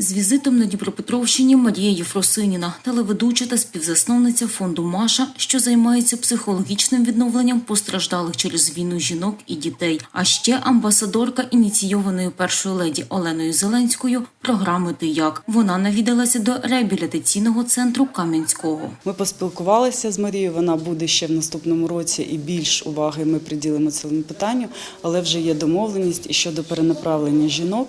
З візитом на Дніпропетровщині Марія Єфросиніна, телеведуча та співзасновниця фонду Маша, що займається психологічним відновленням постраждалих через війну жінок і дітей. А ще амбасадорка ініційованої першою леді Оленою Зеленською програми Ти як вона навідалася до реабілітаційного центру Кам'янського. Ми поспілкувалися з Марією. Вона буде ще в наступному році, і більш уваги ми приділимо цьому питанню. Але вже є домовленість щодо перенаправлення жінок.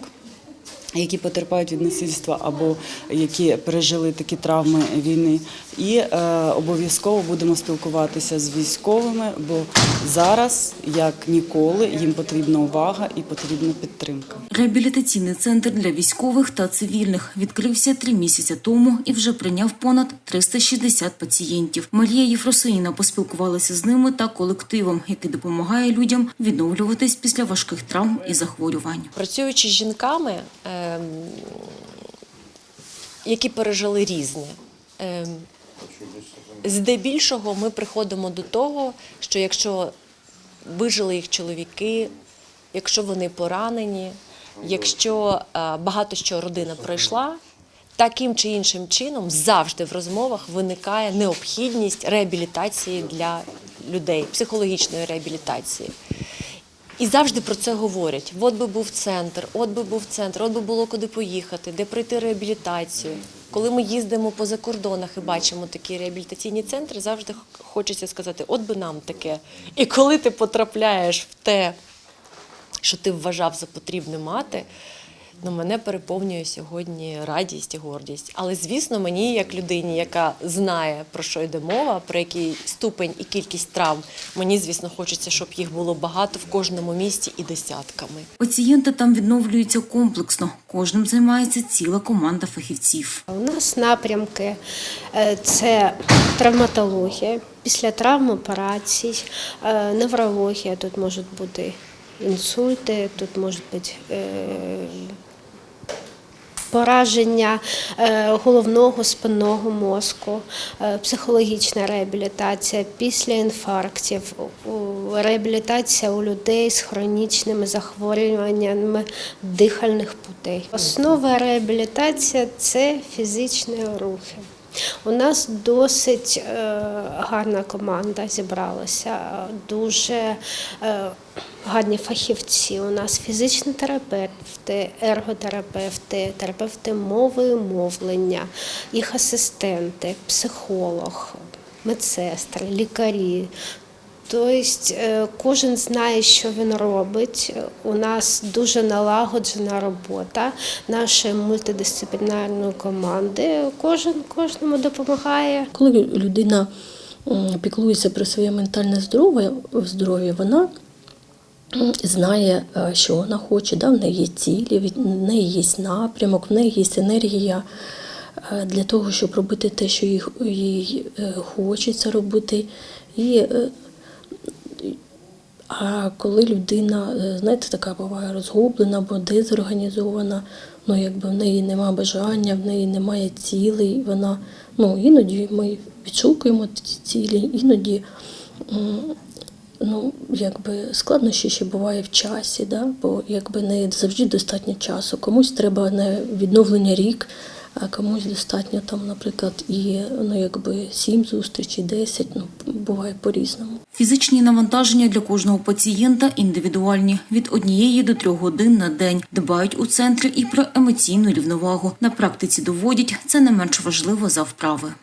Які потерпають від насильства або які пережили такі травми війни, і е, обов'язково будемо спілкуватися з військовими, бо зараз, як ніколи, їм потрібна увага і потрібна підтримка. Реабілітаційний центр для військових та цивільних відкрився три місяці тому і вже прийняв понад 360 пацієнтів. Марія Єфросиніна поспілкувалася з ними та колективом, який допомагає людям відновлюватись після важких травм і захворювань. Працюючи з жінками, ем, які пережили різне, ем, здебільшого ми приходимо до того, що якщо вижили їх чоловіки, якщо вони поранені, якщо е, багато що родина пройшла, таким чи іншим чином завжди в розмовах виникає необхідність реабілітації для людей, психологічної реабілітації. І завжди про це говорять. От би був центр, от би був центр, от би було куди поїхати, де пройти реабілітацію. Коли ми їздимо по закордонах і бачимо такі реабілітаційні центри, завжди хочеться сказати, от би нам таке. І коли ти потрапляєш в те, що ти вважав за потрібне мати, ну, мене переповнює сьогодні радість і гордість. Але, звісно, мені, як людині, яка знає, про що йде мова, про який ступень і кількість травм, мені, звісно, хочеться, щоб їх було багато в кожному місті і десятками. Пацієнти там відновлюються комплексно. Кожним займається ціла команда фахівців. У нас напрямки е, це травматологія, після травм операцій, е, неврологія, тут можуть бути інсульти, тут можуть бути е, пораження е, головного спинного мозку, е, психологічна реабілітація після інфарктів, реабілітація у людей з хронічними захворюваннями дихальних путей. Основа реабілітації це фізичні рухи. У нас досить е, гарна команда зібралася, дуже е, гарні фахівці. У нас фізичні терапевти, ерготерапевти, терапевти мови і мовлення, їх асистенти, психолог, медсестри, лікарі. Тобто е, кожен знає, що він робить. У нас дуже налагоджена робота нашої мультидисциплінарної команди. Кожен кожному допомагає. Коли людина піклується про своє ментальне здоров'я, вона знає, е, що вона хоче, да? в неї є цілі, в неї є напрямок, в неї є енергія е, для того, щоб робити те, що їй, хочеться робити. І, а коли людина, е, знаєте, така буває розгублена або дезорганізована, ну якби в неї нема бажання, в неї немає цілей, вона ну іноді ми відшукуємо ці цілі, іноді ну, якби складнощі ще буває в часі, да? бо якби не завжди достатньо часу. Комусь треба на відновлення рік, а комусь достатньо там, наприклад, і ну якби сім зустрічей, десять, ну буває по-різному. Фізичні навантаження для кожного пацієнта індивідуальні від однієї до трьох годин на день. Дбають у центрі і про емоційну рівновагу. На практиці доводять це не менш важливо за вправи.